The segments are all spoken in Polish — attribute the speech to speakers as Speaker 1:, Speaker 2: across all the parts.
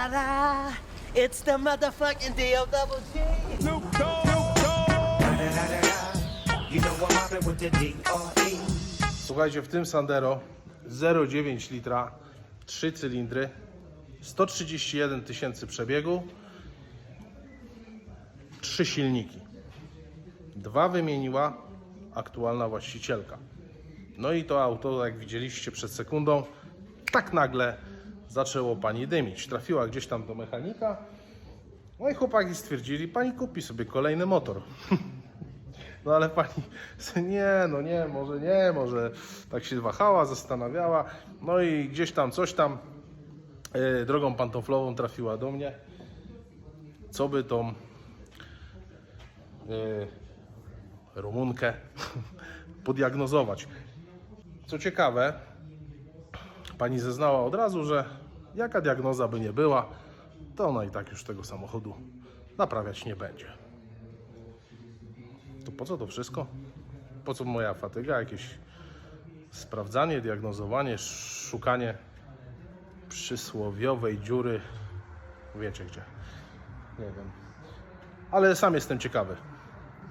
Speaker 1: da da. It's the motherfucking D-O-double-G.
Speaker 2: You know I'm mobbing with the D.R.E.
Speaker 3: Słuchajcie, w tym Sandero 0,9 litra, 3 cylindry, 131 tysięcy przebiegu, 3 silniki. Dwa wymieniła aktualna właścicielka. No i to auto, jak widzieliście przed sekundą, tak nagle zaczęło pani dymić. Trafiła gdzieś tam do mechanika. No i chłopaki stwierdzili, pani kupi sobie kolejny motor. No ale pani, nie, no nie, może nie, może tak się wahała, zastanawiała. No i gdzieś tam coś tam e, drogą pantoflową trafiła do mnie. Co by tą e, Rumunkę podiagnozować. Co ciekawe, pani zeznała od razu, że jaka diagnoza by nie była, to ona i tak już tego samochodu naprawiać nie będzie. To po co to wszystko? Po co moja fatyga? Jakieś sprawdzanie, diagnozowanie, szukanie przysłowiowej dziury. Wiecie gdzie. Nie wiem. Ale sam jestem ciekawy.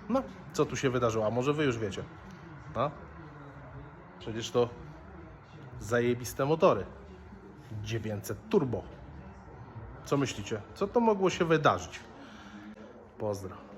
Speaker 3: No, co tu się wydarzyło? A może wy już wiecie? No? Przecież to zajebiste motory. 900 turbo. Co myślicie? Co to mogło się wydarzyć? Pozdro.